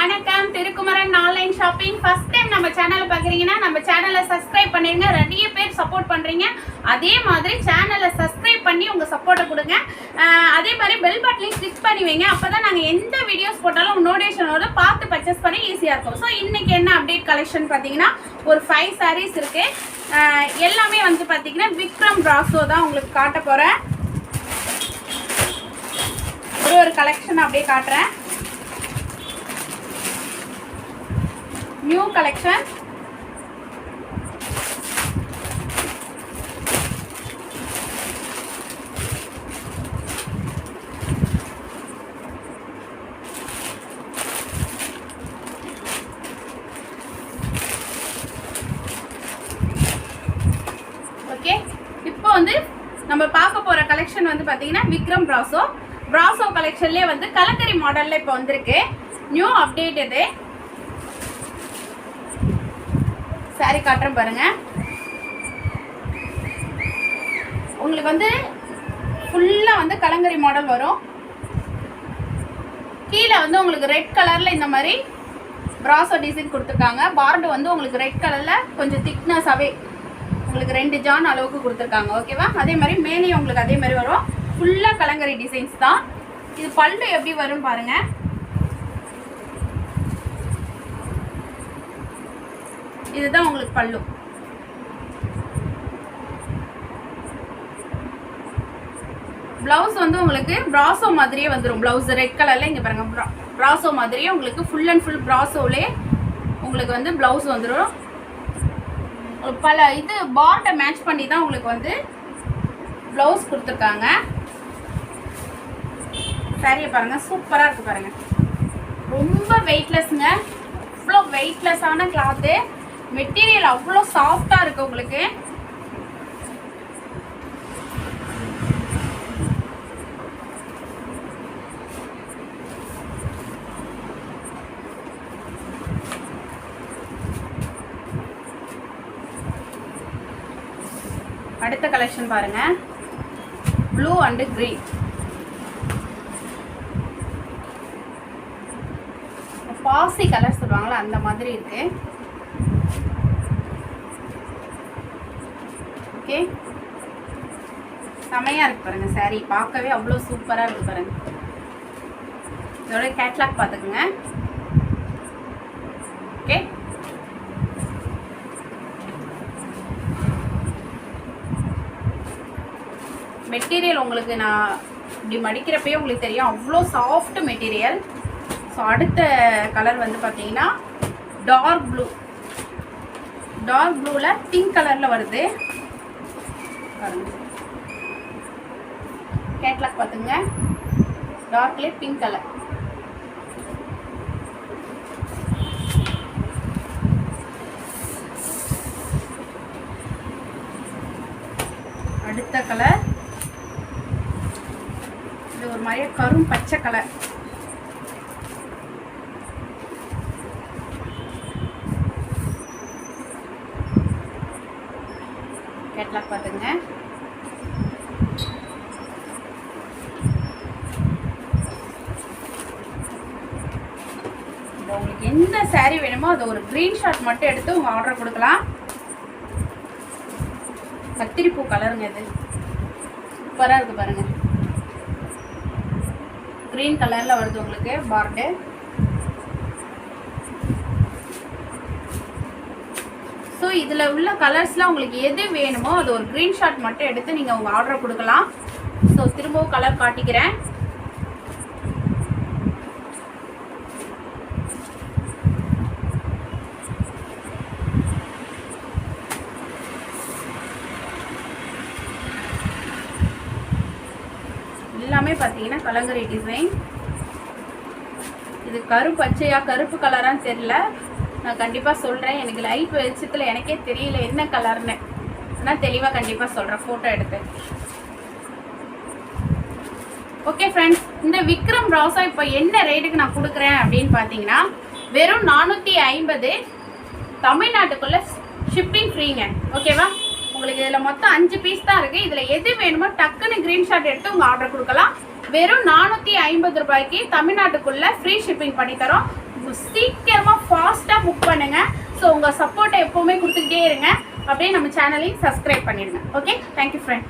வணக்கம். Thirukumaran online shopping first time நம்ம சேனலை பார்க்குறீங்கன்னா நம்ம சேனலை சப்ஸ்கிரைப் பண்ணிருங்க நிறைய பேர் சப்போர்ட் பண்ணுறீங்க அதே மாதிரி சேனலை சப்ஸ்கிரைப் பண்ணி உங்கள் சப்போர்ட்டை கொடுங்க. அதே மாதிரி பெல் பட்டனையும் கிளிக் பண்ணி வைங்க. அப்போ தான் நாங்கள் எந்த வீடியோஸ் போட்டாலும் நோட்டிஃபிகேஷனோட பார்த்து பர்ச்சேஸ் பண்ணி ஈஸியாக இருக்கும். ஸோ இன்றைக்கி என்ன அப்டேட் கலெக்ஷன் பார்த்தீங்கன்னா ஒரு ஃபைவ் சாரீஸ் இருக்குது எல்லாமே வந்து பார்த்தீங்கன்னா விக்ரம் ராசோ தான் உங்களுக்கு காட்ட போகிறேன் ஒரு ஒரு கலெக்ஷன் அப்படியே காட்டுறேன். நியூ கலெக்ஷன் ஓகே இப்போ வந்து நம்ம பார்க்க போற கலெக்ஷன் வந்து பார்த்தீங்கன்னா விக்ரம் பிராசோ பிராசோ கலெக்ஷன்லேயே வந்து கலக்கரி மாடலில் இப்போ வந்திருக்கு. நியூ அப்டேட் இது. சாரி காட்டுறேன் பாருங்க. உங்களுக்கு வந்து ஃபுல்லாக வந்து கலங்கரி மாடல் வரும். கீழே வந்து உங்களுக்கு ரெட் கலரில் இந்த மாதிரி ப்ராசோ டிசைன் கொடுத்துருக்காங்க. பார்டு வந்து உங்களுக்கு ரெட் கலரில் கொஞ்சம் திக்னஸாகவே உங்களுக்கு ரெண்டு ஜான் அளவுக்கு கொடுத்துருக்காங்க. ஓகேவா அதே மாதிரி மேலேயும் உங்களுக்கு அதே மாதிரி வரும். ஃபுல்லாக கலங்கரி டிசைன்ஸ் தான். இது பல்லு எப்படி வரும் பாருங்கள் இதுதான் உங்களுக்கு பல்லு. பிளவுஸ் வந்து உங்களுக்கு பிராசோ மாதிரியே வந்துடும் பிளவுஸ் ரெட் கலர்ல இங்க பாருங்க பிராசோ மாதிரியே உங்களுக்கு ஃபுல் அண்ட் ஃபுல் பிராசோலே உங்களுக்கு வந்து பிளவுஸ் வந்துடும் பல இது பார்ட்டை மேட்ச் பண்ணி தான் உங்களுக்கு வந்து ப்ளவுஸ் கொடுத்துருக்காங்க. சரியை பாருங்க சூப்பராக இருக்கு பாருங்க. ரொம்ப வெயிட்லெஸ்ங்க இவ்வளோ வெயிட்லெஸ்ஸான கிளாத்து மெட்டீரியல் அவ்வளோ சாஃப்டாக இருக்கு உங்களுக்கு. அடுத்த கலெக்ஷன் பாருங்க. ப்ளூ அண்டு கிரீன் பாசி கலர் சொல்லுவாங்கல்ல அந்த மாதிரி இருக்கு. ஓகே? செமையாக இருக்கு பாருங்க saree. பார்க்கவே அவ்வளோ சூப்பராக இருக்கு பாருங்க. இதோட கேட்லாக் பார்த்துக்குங்க. ஓகே? மெட்டீரியல் உங்களுக்கு நான் இப்படி மடிக்கிறப்பயே உங்களுக்கு தெரியும். அவ்வளோ சாஃப்ட் மெட்டீரியல். ஸோ அடுத்த கலர் வந்து பார்த்தீங்கன்னா டார்க் ப்ளூ டார்க் ப்ளூவில் பிங்க் கலரில் வருது. கேட்லாக் பார்த்துங்க. டார்க்லேயே பிங்க் கலர் அடுத்த கலர் இது ஒரு மாதிரியே கரும் பச்சை கலர் கேட்லாக் பார்த்துங்க இது உங்களுக்கு என்ன saree வேணுமோ அது ஒரு க்ரீன் மட்டும் எடுத்து உங்கள் ஆர்டர் கொடுக்கலாம். கத்திரிப்பூ கலருங்க இது. சூப்பராக இருக்குது பாருங்க. க்ரீன் கலரில் வருது உங்களுக்கு பார்டு இதில் உள்ள கலர்ஸ்லாம் உங்களுக்கு எது வேணுமோ அது ஒரு க்ரீன் ஷாட் மட்டும் எடுத்து நீங்கள் உங்கள் ஆர்டர் கொடுக்கலாம். ஸோ திரும்பவும் கலர் காட்டிக்கிறேன். எல்லாமே பார்த்தீங்கன்னா கலங்கரி டிசைன் இது கரு பச்சையா கருப்பு கலரான்னு தெரியல. நான் கண்டிப்பாக சொல்கிறேன் எனக்கு லைட் வெளிச்சத்தில் எனக்கே தெரியல என்ன கலர்னு ஆனால் தெளிவாக கண்டிப்பாக சொல்கிறேன் ஃபோட்டோ எடுத்து. ஓகே ஃப்ரெண்ட்ஸ் இந்த விக்ரம் ப்ராஸா இப்போ என்ன ரேட்டுக்கு நான் கொடுக்குறேன் அப்படின்னு பார்த்தீங்கன்னா வெறும் நானூற்றி ஐம்பது தமிழ்நாட்டுக்குள்ளே ஷிப்பிங் ஃப்ரீங்க ஓகேவா உங்களுக்கு இதில் மொத்தம் அஞ்சு பீஸ் தான் இருக்குது இதில் எது வேணுமோ டக்குன்னு க்ரீன்ஷாட் எடுத்து உங்கள் ஆர்டர் கொடுக்கலாம். வெறும் நானூற்றி ஐம்பது ரூபாய்க்கு தமிழ்நாட்டுக்குள்ளே ஃப்ரீ ஷிப்பிங் பண்ணித்தரோம். சீக்கிரமாக ஃபாஸ்ட்டாக புக் பண்ணுங்கள் ஸோ உங்கள் சப்போர்ட்டை எப்போவுமே கொடுத்துக்கிட்டே இருங்க. அப்படியே நம்ம சேனலையும் சப்ஸ்கிரைப் பண்ணிடுங்க. Okay thank you friend